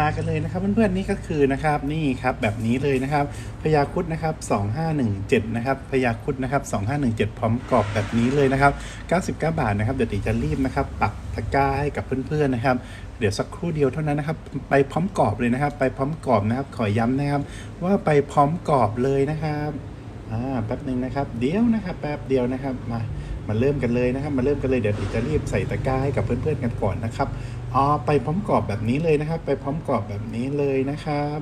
มากันเลยนะครับเพื่อนๆนี่ก็คือนะครับนี่ครับแบบนี้เลยนะครับพยาคุดนะครับ2517นะครับพยาคุดนะครับ2517 พร้อมกรอบแบบนี้เลยนะครับ99 บาทนะครับเดี๋ยวติจะรีบนะครับปักตะกร้าให้กับเพื่อนๆนะครับเดี๋ยวสักครู่เดียวเท่านั้นนะครับไปพร้อมกรอบเลยนะครับ ไปพร้อมกรอบนะครับ ขอย้ำนะครับ ว่าไปพร้อมกรอบเลยนะครับอ่าแป๊บหนึ่งนะครับ เดี๋ยวนะครับ แป๊บเดียวนะครับมา มาเริ่มกันเลยนะครับ มาเริ่มกันเลยเดี๋ยวจะรีบใส่ตะกร้าให้กับเพื่อนๆกันก่อนนะครับอ๋อไปพร้อมกรอบแบบนี้เลยนะครับ ไปพร้อมกรอบแบบนี้เลยนะครับ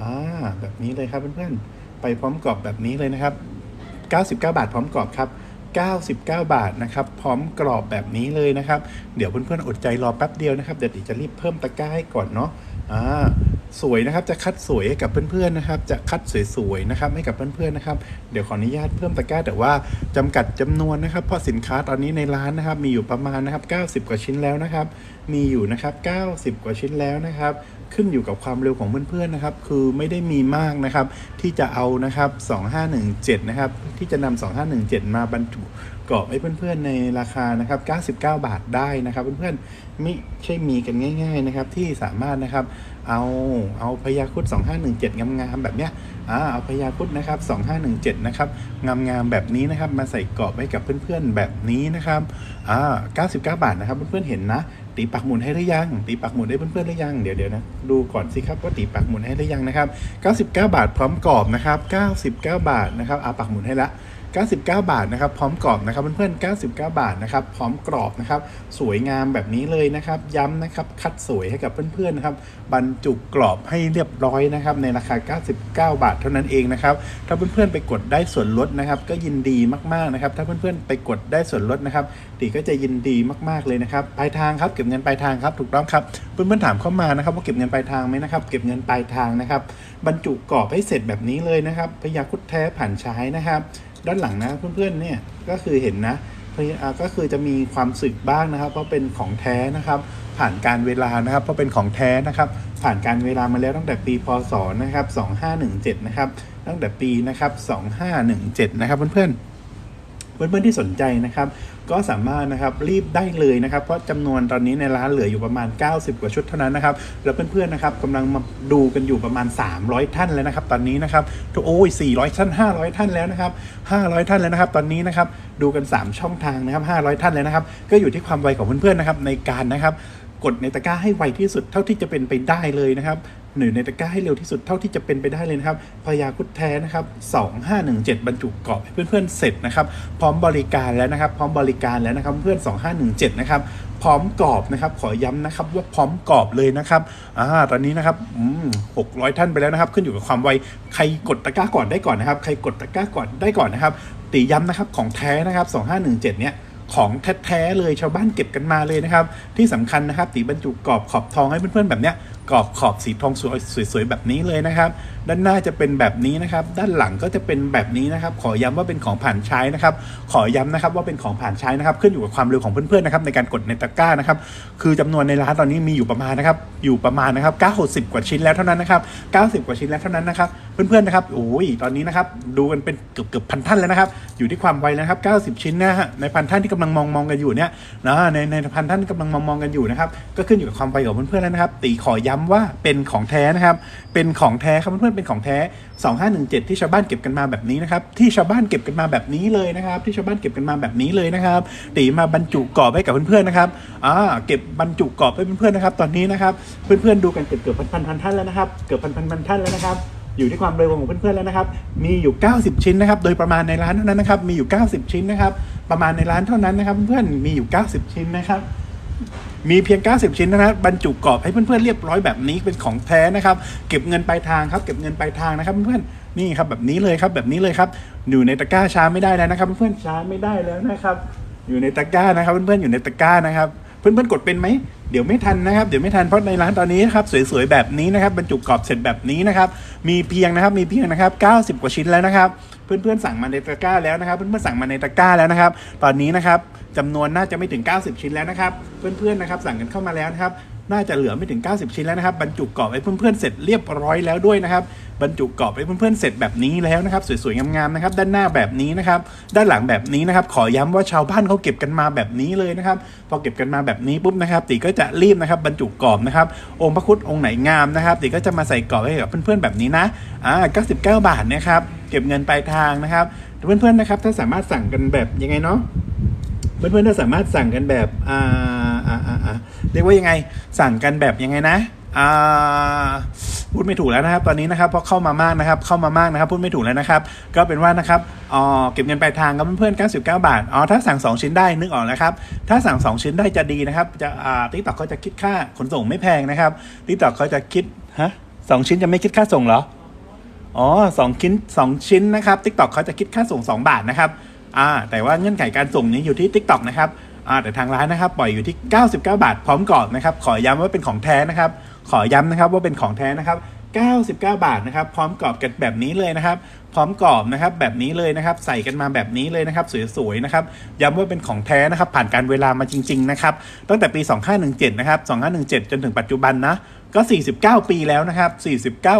อ่าแบบนี้เลยครับเพื่อนๆไปพร้อมกรอบแบบนี้เลยนะครับ 99 บาทพร้อมกรอบครับ99 บาทนะครับ พร้อมกรอบแบบนี้เลยนะครับ เดี๋ยวเพื่อนๆอดใจรอแป๊บเดียวนะครับ เดี๋ยวติจะรีบเพิ่มตะกร้าให้ก่อนเนาะอ่า สวยนะครับ จะคัดสวยให้กับเพื่อนๆนะครับ จะคัดสวยๆนะครับให้กับเพื่อนๆนะครับ เดี๋ยวขออนุญาตเพิ่มตะกร้าแต่ว่าจำกัดจำนวนนะครับ เพราะสินค้าตอนนี้ในร้านนะครับ มีอยู่ประมาณนะครับ 90 กว่าชิ้นแล้วนะครับ มีอยู่นะครับ 90 กว่าชิ้นแล้วนะครับ ขึ้นอยู่กับความเร็วของเพื่อนๆนะครับ คือไม่ได้มีมากนะครับ ที่จะเอานะครับ 2517 นะครับ ที่จะนำ2517 มาบรรจุ กรอบให้เพื่อนๆในราคานะครับ99 บาทได้นะครับ เพื่อนๆไม่ใช่มีกันง่าย ๆนะครับ ที่สามารถนะครับเอาเอาพยาคุด2517 งามๆแบบเนี้ยอ่าเอาพยาคุดนะครับ2517 นะครับงามๆแบบนี้นะครับ มาใส่กรอบให้กับเพื่อนๆแบบนี้นะครับอ่า99 บาทนะครับ เพื่อนๆเห็นนะตีปักหมุนให้หรือยัง ตีปักหมุนให้เพื่อนๆหรือยัง เดี๋ยวเดี๋ยวนะ ดูก่อนสิครับว่าตีปักหมุนให้หรือยังนะครับ 99 บาทพร้อมกรอบนะครับ 99 บาทนะครับอาปักหมุนให้ละ 99 บาทนะครับ พร้อมกรอบนะครับเพื่อนๆ99 บาทนะครับ พร้อมกรอบนะครับ สวยงามแบบนี้เลยนะครับ ย้ำนะครับ คัดสวยให้กับเพื่อนๆนะครับ บรรจุกรอบให้เรียบร้อยนะครับ ในราคา 99 บาทเท่านั้นเองนะครับ ถ้าเพื่อนๆไปกดได้ส่วนลดนะครับ ก็ยินดีมากๆนะครับ ถ้าเพื่อนๆไปกดได้ส่วนลดนะครับตีก็จะยินดีมากๆเลยนะครับ ปลายทางครับ เก็บเงินปลายทางครับ ถูกต้องครับ เพื่อนๆถามเข้ามานะครับว่าเก็บเงินปลายทางไหมนะครับ เก็บเงินปลายทางนะครับ บรรจุกรอบให้เสร็จแบบนี้เลยนะครับพยาคุดแท้ผ่านใช้นะครับ ด้านหลังนะเพื่อนๆเนี่ยก็คือเห็นนะก็คือจะมีความสึกบ้างนะครับ เพราะเป็นของแท้นะครับ ผ่านการเวลานะครับ เพราะเป็นของแท้นะครับ ผ่านการเวลามาแล้วตั้งแต่ปีพศนะครับ2517นะครับตั้งแต่ปีนะครับ2517นะครับเพื่อนๆเพื่อนๆที่สนใจนะครับ ก็สามารถนะครับรีบได้เลยนะครับ เพราะจำนวนตอนนี้ในร้านเหลืออยู่ประมาณ 90 กว่าชุดเท่านั้นนะครับ แล้วเพื่อนๆนะครับกำลังมาดูกันอยู่ประมาณ 300 ท่านแล้วนะครับ ตอนนี้นะครับโอ้ย400 ท่าน 500 ท่านแล้วนะครับ 500 ท่านแล้วนะครับ ตอนนี้นะครับดูกัน 3 ช่องทางนะครับ 500 ท่านเลยนะครับ ก็อยู่ที่ความไวของเพื่อนๆนะครับในการนะครับกดในตะกร้าให้ไวที่สุดเท่าที่จะเป็นไปได้เลยนะครับ หรือในตะกร้าให้เร็วที่สุดเท่าที่จะเป็นไปได้เลยนะครับพยาคุดแท้นะครับ2517 บรรจุกรอบให้เพื่อนๆเสร็จนะครับพร้อมบริการแล้วนะครับ พร้อมบริการแล้วนะครับเพื่อน2517 นะครับพร้อมกรอบนะครับ ขอย้ำนะครับว่าพร้อมกรอบเลยนะครับอ่าตอนนี้นะครับอืม600ท่านไปแล้วนะครับ ขึ้นอยู่กับความไว ใครกดตะกร้าก่อนได้ก่อนนะครับ ใครกดตะกร้าก่อนได้ก่อนนะครับ ตีย้ำนะครับของแท้นะครับ2517เนี่ยของแท้ๆเลยชาวบ้านเก็บกันมาเลยนะครับ ที่สำคัญนะครับตีบรรจุกรอบขอบทองให้เพื่อนๆแบบเนี้ย กรอบขอบสีทองสวยๆแบบนี้เลยนะครับ ด้านหน้าจะเป็นแบบนี้นะครับ ด้านหลังก็จะเป็นแบบนี้นะครับ ขอย้ำว่าเป็นของผ่านใช้นะครับ ขอย้ำนะครับว่าเป็นของผ่านใช้นะครับ ขึ้นอยู่กับความเร็วของเพื่อนๆนะครับในการกดในตะกร้านะครับ คือจำนวนในร้านตอนนี้มีอยู่ประมาณนะครับ อยู่ประมาณนะครับ90กว่าชิ้นแล้วเท่านั้นนะครับ 90 กว่าชิ้นแล้วเท่านั้นนะครับ เพื่อนๆนะครับ โอ้ย ตอนนี้นะครับ ดูกันเป็นเกือบเกือบพันท่านแล้วนะครับ อยู่ที่ความไวนะครับ 90 ชิ้นนะฮะ ในพันท่านที่กำลังมองมองกันอยู่เนี่ยนะในในพันท่านที่กำลังมองมองกันอยู่นะครับ ก็ขึ้นอยู่กับความไวของเพื่อนๆแล้วนะครับ ตีขอย้ำว่าเป็นของแท้นะครับ เป็นของแท้ครับเพื่อนๆเป็นของแท้ 2517 ที่ชาวบ้านเก็บกันมาแบบนี้นะครับ ที่ชาวบ้านเก็บกันมาแบบนี้เลยนะครับ ที่ชาวบ้านเก็บกันมาแบบนี้เลยนะครับตีมาบรรจุกรอบให้กับเพื่อนๆนะครับอ่าเก็บบรรจุกรอบให้เพื่อนๆนะครับ ตอนนี้นะครับ เพื่อนๆดูกันเกือบเกือบพันพันพันท่านแล้วนะครับ เกือบพันพันพันท่านแล้วนะครับอยู่ที่ความเร็วของเพื่อนๆแล้วนะครับ มีอยู่ 90 ชิ้นนะครับ โดยประมาณในร้านเท่านั้นนะครับ มีอยู่ 90 ชิ้นนะครับ ประมาณในร้านเท่านั้นนะครับ เพื่อนๆ มีอยู่ 90 ชิ้นนะครับ มีเพียง 90 ชิ้นนะครับบรรจุกรอบให้เพื่อนๆเรียบร้อยแบบนี้เป็นของแท้นะครับ เก็บเงินปลายทางครับ เก็บเงินปลายทางนะครับเพื่อนๆนี่ครับแบบนี้เลยครับแบบนี้เลยครับอยู่ในตะกร้าช้าไม่ได้แล้วนะครับ เพื่อนๆช้าไม่ได้แล้วนะครับ อยู่ในตะกร้านะครับ เพื่อนๆอยู่ในตะกร้านะครับเพื่อนๆกดเป็นไหมเดี๋ยวไม่ทันนะครับเดี๋ยวไม่ทันเพราะในร้านตอนนี้นะครับสวยๆแบบนี้นะครับบรรจุกรอบเสร็จแบบนี้นะครับมีเพียงนะครับมีเพียงนะครับ 90 กว่าชิ้นแล้วนะครับ เพื่อนๆสั่งมาในตะกร้าแล้วนะครับ เพื่อนๆสั่งมาในตะกร้าแล้วนะครับ ตอนนี้นะครับ จำนวนน่าจะไม่ถึง 90 ชิ้นแล้วนะครับ เพื่อนๆนะครับสั่งกันเข้ามาแล้วนะครับน่าจะเหลือไม่ถึง 90 ชิ้นแล้วนะครับ บรรจุกรอบให้เพื่อนๆเสร็จเรียบร้อยแล้วด้วยนะครับ บรรจุกรอบให้เพื่อนๆเสร็จแบบนี้แล้วนะครับ สวยๆงามๆนะครับ ด้านหน้าแบบนี้นะครับ ด้านหลังแบบนี้นะครับ ขอย้ำว่าชาวบ้านเขาเก็บกันมาแบบนี้เลยนะครับ พอเก็บกันมาแบบนี้ปุ๊บนะครับติก็จะรีบนะครับบรรจุกรอบนะครับ องค์พระครุฑองค์ไหนงามนะครับติก็จะมาใส่กรอบให้กับเพื่อนๆแบบนี้นะ อ่า99 บาทนะครับ เก็บเงินปลายทางนะครับ เพื่อนๆนะครับ ถ้าสามารถสั่งกันแบบยังไงเนาะ เพื่อนๆถ้าสามารถสั่งกันแบบอ่าอ่าอ่าเรียกว่ายังไง สั่งกันแบบยังไงนะอ่าพูดไม่ถูกแล้วนะครับ ตอนนี้นะครับเพราะเข้ามามากนะครับ เข้ามามากนะครับ พูดไม่ถูกแล้วนะครับ ก็เป็นว่านะครับอ๋อเก็บเงินปลายทางกับเพื่อนๆ99 บาทอ๋อถ้าสั่ง 2 ชิ้นได้นึกออกแล้วครับ ถ้าสั่ง 2 ชิ้นได้จะดีนะครับ จะอ่าติ๊กต็อกเขาจะคิดค่าขนส่งไม่แพงนะครับติ๊กต็อกเขาจะคิดฮะสองชิ้นจะไม่คิดค่าส่งเหรออ๋อสองชิ้นสองชิ้นนะครับ TikTok เขาจะคิดค่าส่ง 2 บาทนะครับ อ่าแต่ว่าเงื่อนไขการส่งนี้อยู่ที่ TikTok นะครับอ่าแต่ทางร้านนะครับปล่อยอยู่ที่ 99 บาทพร้อมกรอบนะครับขอย้ำว่าเป็นของแท้นะครับขอย้ำนะครับว่าเป็นของแท้นะครับ 99 บาทนะครับ พร้อมกรอบกันแบบนี้เลยนะครับ พร้อมกรอบนะครับ แบบนี้เลยนะครับ ใส่กันมาแบบนี้เลยนะครับ สวยๆนะครับ ย้ำว่าเป็นของแท้นะครับ ผ่านการเวลามาจริง ๆ นะครับ ตั้งแต่ปี 2517 นะครับ 2517 จนถึงปัจจุบันนะ ก็ 49 ปีแล้วนะครับ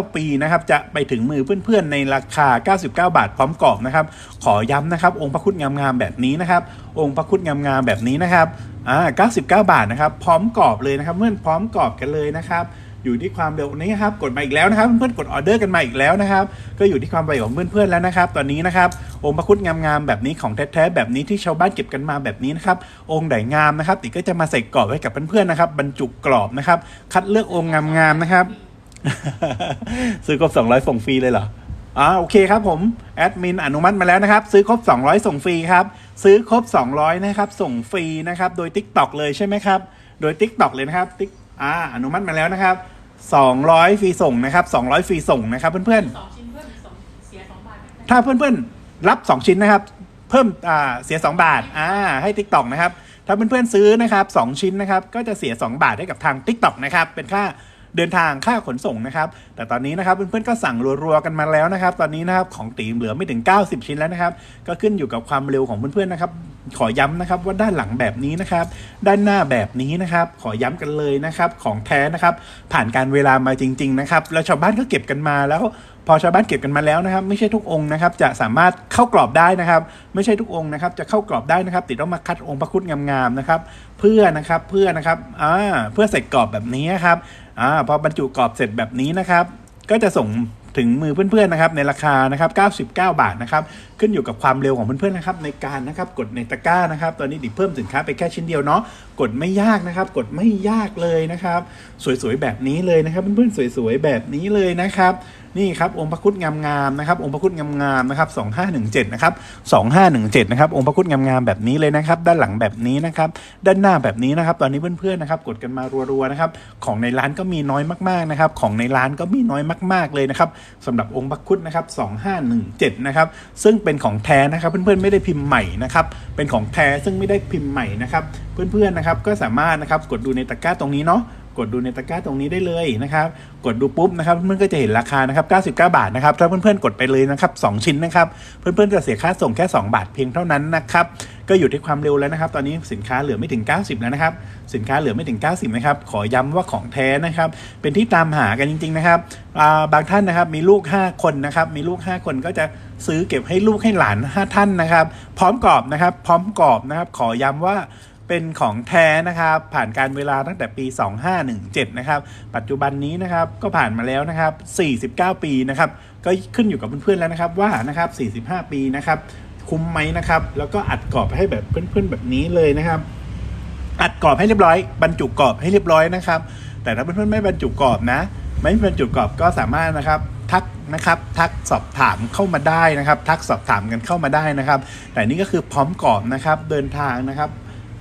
49 ปีนะครับ จะไปถึงมือเพื่อนๆ ในราคา 99 บาท พร้อมกรอบนะครับ ขอย้ำนะครับ องค์พระคุดงามๆ แบบนี้นะครับ องค์พระคุดงามๆ แบบนี้นะครับ อ่า 99 บาทนะครับ พร้อมกรอบเลยนะครับ เพื่อนพร้อมกรอบกันเลยนะครับ อยู่ที่ความเร็วนี้ครับกดมาอีกแล้วนะครับ เพื่อนๆกดออเดอร์กันมาอีกแล้วนะครับ ก็อยู่ที่ความไวของเพื่อนๆแล้วนะครับ ตอนนี้นะครับองค์พระคุดงามๆแบบนี้ของแท้ๆแบบนี้ที่ชาวบ้านเก็บกันมาแบบนี้นะครับองค์ไหนงามนะครับติก็จะมาใส่กรอบให้กับเพื่อนๆนะครับบรรจุกรอบนะครับคัดเลือกองค์งามๆนะครับซื้อครบ200ส่งฟรีเลยเหรออ่าโอเคครับผมแอดมินอนุมัติมาแล้วนะครับ ซื้อครบ 200 ส่งฟรีครับ ซื้อครบ 200 นะครับส่งฟรีนะครับ โดย TikTok เลยใช่ไหมครับ โดย TikTok เลยนะครับ Tik อ่าอนุมัติมาแล้วนะครับ 200 ฟรีส่งนะครับ 200 ฟรีส่งนะครับ เพื่อนๆสองชิ้นเพิ่มอีกสองเสียสองบาทนะคะถ้าเพื่อนๆ รับ 2 ชิ้นนะครับ เพิ่มอ่าเสีย 2 บาทอ่าให้ TikTok นะครับ ถ้าเพื่อนๆ ซื้อนะครับ 2 ชิ้นนะครับ ก็จะเสีย 2 บาทให้กับทาง TikTok นะครับ เป็นค่า เดินทางค่าขนส่งนะครับ แต่ตอนนี้นะครับเพื่อนๆก็สั่งรัวๆกันมาแล้วนะครับ ตอนนี้นะครับของตีมเหลือไม่ถึง 90 ชิ้นแล้วนะครับ ก็ขึ้นอยู่กับความเร็วของเพื่อนๆนะครับ ขอย้ำนะครับว่าด้านหลังแบบนี้นะครับ ด้านหน้าแบบนี้นะครับ ขอย้ำกันเลยนะครับ ของแท้นะครับ ผ่านการเวลามาจริง ๆ นะครับ แล้วชาวบ้านก็เก็บกันมาแล้วพอชาวบ้านเก็บกันมาแล้วนะครับ ไม่ใช่ทุกองค์นะครับ จะสามารถเข้ากรอบได้นะครับ ไม่ใช่ทุกองค์นะครับ จะเข้ากรอบได้นะครับ ติดต้องมาคัดองค์พระคุดงามๆนะครับ เพื่อนะครับเพื่อนะครับอ่าเพื่อใส่กรอบแบบนี้ครับ อ่าพอบรรจุกรอบเสร็จแบบนี้นะครับ ก็จะส่งถึงมือเพื่อนๆนะครับในราคานะครับ99 บาทนะครับ ขึ้นอยู่กับความเร็วของเพื่อนๆนะครับในการนะครับกดในตะกร้านะครับ ตอนนี้ดิเพิ่มสินค้าไปแค่ชิ้นเดียวเนาะกดไม่ยากนะครับ กดไม่ยากเลยนะครับ สวยๆแบบนี้เลยนะครับ เพื่อนๆสวยๆแบบนี้เลยนะครับนี่ครับองค์พระคุดงามๆนะครับองค์พระคุดงามๆนะครับ2517นะครับ2517นะครับองค์พระคุดงามๆแบบนี้เลยนะครับ ด้านหลังแบบนี้นะครับด้านหน้าแบบนี้นะครับ ตอนนี้เพื่อนๆนะครับกดกันมารัวๆนะครับของในร้านก็มีน้อยมากๆนะครับ ของในร้านก็มีน้อยมาก ๆเลยนะครับสำหรับองค์พระคุดนะครับ2517นะครับซึ่งเเป็นของแท้นะครับ เพื่อนๆไม่ได้พิมพ์ใหม่นะครับ เป็นของแท้ซึ่งไม่ได้พิมพ์ใหม่นะครับ เพื่อนๆนะครับก็สามารถนะครับกดดูในตะกร้าตรงนี้เนาะกดดูในตะกร้าตรงนี้ได้เลยนะครับ กดดูปุ๊บนะครับเพื่อนๆก็จะเห็นราคานะครับ99 บาทนะครับถ้าเพื่อนๆกดไปเลยนะครับ2ชิ้นนะครับเพื่อนๆจะเสียค่าส่งแค่ 2 บาทเพียงเท่านั้นนะครับก็อยู่ที่ความเร็วแล้วนะครับ ตอนนี้สินค้าเหลือไม่ถึง 90 แล้วนะครับ สินค้าเหลือไม่ถึง 90 นะครับ ขอย้ำว่าของแท้นะครับ เป็นที่ตามหากันจริง ๆ นะครับบางท่านนะครับมีลูก 5 คนนะครับ มีลูก 5 คนก็จะซื้อเก็บให้ลูกให้หลาน 5 ท่านนะครับ พร้อมกรอบนะครับ พร้อมกรอบนะครับ ขอย้ำว่า เป็นของแท้นะครับ ผ่านการเวลาตั้งแต่ปี 2517 นะครับ ปัจจุบันนี้นะครับก็ผ่านมาแล้วนะครับ 49 ปีนะครับ ก็ขึ้นอยู่กับเพื่อนๆแล้วนะครับ ว่านะครับ 45 ปีนะครับ คุ้มไหมนะครับ แล้วก็อัดกรอบให้แบบเพื่อนๆแบบนี้เลยนะครับ อัดกรอบให้เรียบร้อย บรรจุกรอบให้เรียบร้อยนะครับ แต่ถ้าเพื่อนๆไม่บรรจุกรอบนะไม่บรรจุกรอบก็สามารถนะครับทักนะครับทักสอบถามเข้ามาได้นะครับ ทักสอบถามกันเข้ามาได้นะครับ แต่นี่ก็คือพร้อมกรอบนะครับเดินทางนะครับ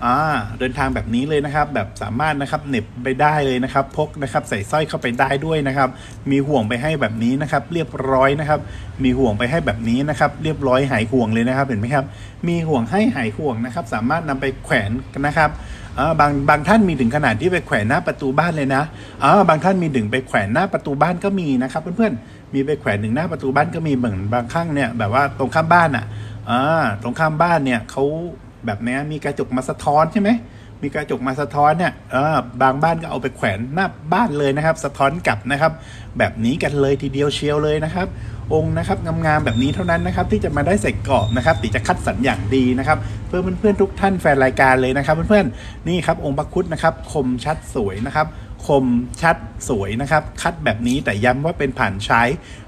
อ่าเดินทางแบบนี้เลยนะครับ แบบสามารถนะครับเน็บไปได้เลยนะครับ พกนะครับใส่สร้อยเข้าไปได้ด้วยนะครับ มีห่วงไปให้แบบนี้นะครับ เรียบร้อยนะครับ มีห่วงไปให้แบบนี้นะครับ เรียบร้อยหายห่วงเลยนะครับ เห็นไหมครับ มีห่วงให้หายห่วงนะครับ สามารถนำไปแขวนนะครับอ่าบางบางท่านมีถึงขนาดที่ไปแขวนหน้าประตูบ้านเลยนะอ่าบางท่านมีถึงไปแขวนหน้าประตูบ้านก็มีนะครับ เพื่อนๆมีไปแขวนถึงหน้าประตูบ้านก็มีเหมือนบางครั้งเนี่ยแบบว่าตรงข้ามบ้านอะอ่าตรงข้ามบ้านเนี่ยเขา แบบนี้มีกระจกมาสะท้อนใช่ไหมมีกระจกมาสะท้อนเนี่ยเออบางบ้านก็เอาไปแขวนหน้าบ้านเลยนะครับ สะท้อนกลับนะครับ แบบนี้กันเลยทีเดียวเชียวเลยนะครับ องค์นะครับงามๆแบบนี้เท่านั้นนะครับ ที่จะมาได้ใส่กรอบนะครับติจะคัดสรรอย่างดีนะครับเพื่อเพื่อนๆทุกท่านแฟนรายการเลยนะครับ เพื่อนๆนี่ครับองค์พระคุดนะครับ คมชัดสวยนะครับ คมชัดสวยนะครับ คัดแบบนี้แต่ย้ำว่าเป็นผ่านใช้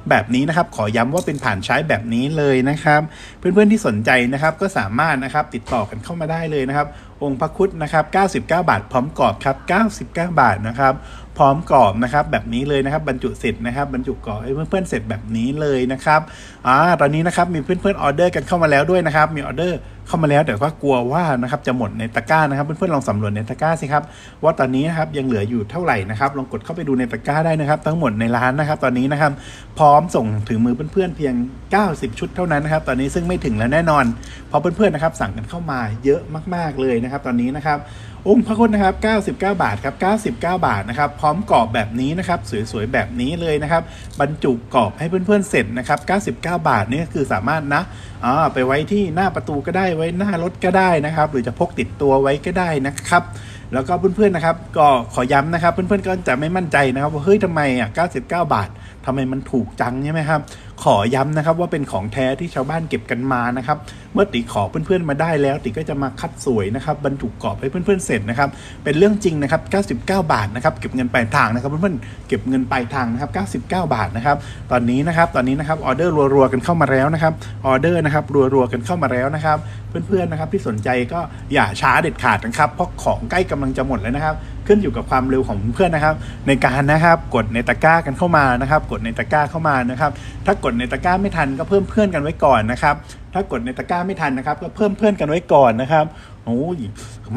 แบบนี้นะครับ ขอย้ำว่าเป็นผ่านใช้แบบนี้เลยนะครับ เพื่อนๆที่สนใจนะครับก็สามารถนะครับติดต่อกันเข้ามาได้เลยนะครับ องค์พระคุดนะครับ 99 บาทพร้อมกรอบครับ 99 บาทนะครับ พร้อมกรอบนะครับแบบนี้เลยนะครับบรรจุเสร็จนะครับบรรจุกรอบให้เพื่อนๆเสร็จแบบนี้เลยนะครับอ่าตอนนี้นะครับมีเพื่อนๆออเดอร์กันเข้ามาแล้วด้วยนะครับมีออเดอร์เข้ามาแล้วแต่ว่ากลัวว่านะครับจะหมดในตะกร้านะครับเพื่อนๆลองสำรวจในตะกร้าสิครับว่าตอนนี้นะครับยังเหลืออยู่เท่าไหร่นะครับลองกดเข้าไปดูในตะกร้าได้นะครับ ทั้งหมดในร้านนะครับ ตอนนี้นะครับพร้อมส่งถึงมือเพื่อนๆเพียง 90 ชุดเท่านั้นนะครับตอนนี้ซึ่งไม่ถึงแล้วแน่นอนเพราะเพื่อนๆนะครับสั่งกันเข้ามาเยอะมากๆเลยนะครับ ตอนนี้นะครับองค์พระคุณนะครับ 99 บาทครับ 99 บาทนะครับ พร้อมกรอบแบบนี้นะครับ สวยๆ แบบนี้เลยนะครับ บรรจุกรอบให้เพื่อนๆ เสร็จนะครับ 99 บาทนี่คือสามารถนะอ่าไปไว้ที่หน้าประตูก็ได้ ไว้หน้ารถก็ได้นะครับ หรือจะพกติดตัวไว้ก็ได้นะครับ แล้วก็เพื่อนๆ นะครับ ก็ขอย้ำนะครับ เพื่อนๆ ก็จะไม่มั่นใจนะครับว่าเฮ้ยทำไมอะ 99 บาททำไมมันถูกจังใช่ไหมครับ ขอย้ำนะครับว่าเป็นของแท้ที่ชาวบ้านเก็บกันมานะครับ เมื่อติขอเพื่อนๆมาได้แล้ว ติก็จะมาคัดสวยนะครับบรรจุกรอบให้เพื่อนๆเสร็จนะครับ เป็นเรื่องจริงนะครับ99 บาทนะครับเก็บเงินปลายทางนะครับเพื่อนๆเก็บเงินปลายทางนะครับ99 บาทนะครับ ตอนนี้นะครับตอนนี้นะครับออเดอร์รัวๆกันเข้ามาแล้วนะครับออเดอร์นะครับรัวๆกันเข้ามาแล้วนะครับ เพื่อนๆนะครับที่สนใจก็อย่าช้าเด็ดขาดนะครับเพราะของใกล้กำลังจะหมดแล้วนะครับ ขึ้นอยู่กับความเร็วของเพื่อนนะครับ ในการนะครับกดในตะกร้ากันเข้ามานะครับ กดในตะกร้าเข้ามานะครับ ถ้ากดในตะกร้าไม่ทันก็เพิ่มเพื่อนกันไว้ก่อนนะครับ ถ้ากดในตะกร้าไม่ทันนะครับ ก็เพิ่มเพื่อนกันไว้ก่อนนะครับโอ้ย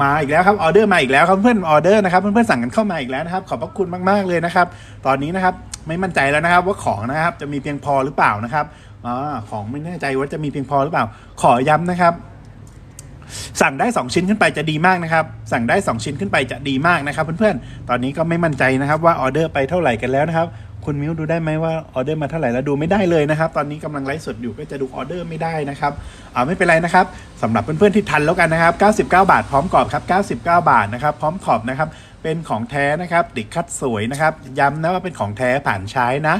มาอีกแล้วครับออเดอร์มาอีกแล้วครับเพื่อนออเดอร์นะครับเพื่อนๆสั่งกันเข้ามาอีกแล้วนะครับ ขอบพระคุณมากๆเลยนะครับ ตอนนี้นะครับไม่มั่นใจแล้วนะครับ ว่าของนะครับจะมีเพียงพอหรือเปล่านะครับอของไม่แน่ใจว่าจะมีเพียงพอหรือเปล่า ขอย้ำนะครับ สั่งได้ 2 ชิ้นขึ้นไปจะดีมากนะครับ สั่งได้ 2 ชิ้นขึ้นไปจะดีมากนะครับ เพื่อนๆ ตอนนี้ก็ไม่มั่นใจนะครับว่าออเดอร์ไปเท่าไหร่กันแล้วนะครับ คุณมิวดูได้ไหมว่าออเดอร์มาเท่าไหร่แล้วดูไม่ได้เลยนะครับ ตอนนี้กำลังไลฟ์สดอยู่ก็จะดูออเดอร์ไม่ได้นะครับอ่าไม่เป็นไรนะครับสำหรับเพื่อนๆที่ทันแล้วกันนะครับ 99 บาทพร้อมกรอบครับ99 บาทนะครับพร้อมขอบนะครับเป็นของแท้นะครับติดคัดสวยนะครับย้ำนะว่าเป็นของแท้ผ่านใช้นะ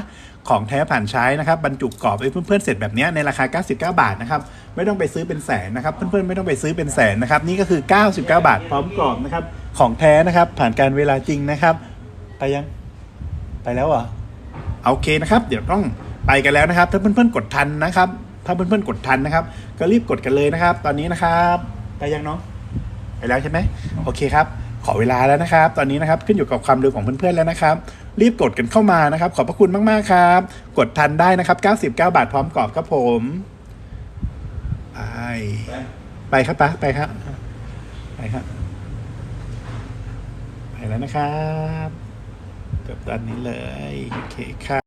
ของแท้ผ่านใช้นะครับบรรจุกรอบให้เพื่อนๆเสร็จแบบนี้ในราคา 99 บาทนะครับไม่ต้องไปซื้อเป็นแสนนะครับเพื่อนๆไม่ต้องไปซื้อเป็นแสนนะครับนี่ก็คือ 99 บาทพร้อมกรอบนะครับของแท้นะครับผ่านการเวลาจริงนะครับไปยังไปแล้วเหรอโอเคนะครับ เดี๋ยวต้องไปกันแล้วนะครับ ถ้าเพื่อนๆกดทันนะครับ ถ้าเพื่อนๆกดทันนะครับ ก็รีบกดกันเลยนะครับ ตอนนี้นะครับ ไปยังน้องไปแล้วใช่ไหมโอเคครับ ขอเวลาแล้วนะครับ ตอนนี้นะครับขึ้นอยู่กับความเร็วของเพื่อนๆแล้วนะครับ รีบกดกันเข้ามานะครับ ขอบพระคุณมากๆครับ กดทันได้นะครับ 99 บาทพร้อมกรอบครับผมไปไปครับปะไปครับไปครับ ไปแล้วนะครับเกือบตอนนี้เลย โอเคครับ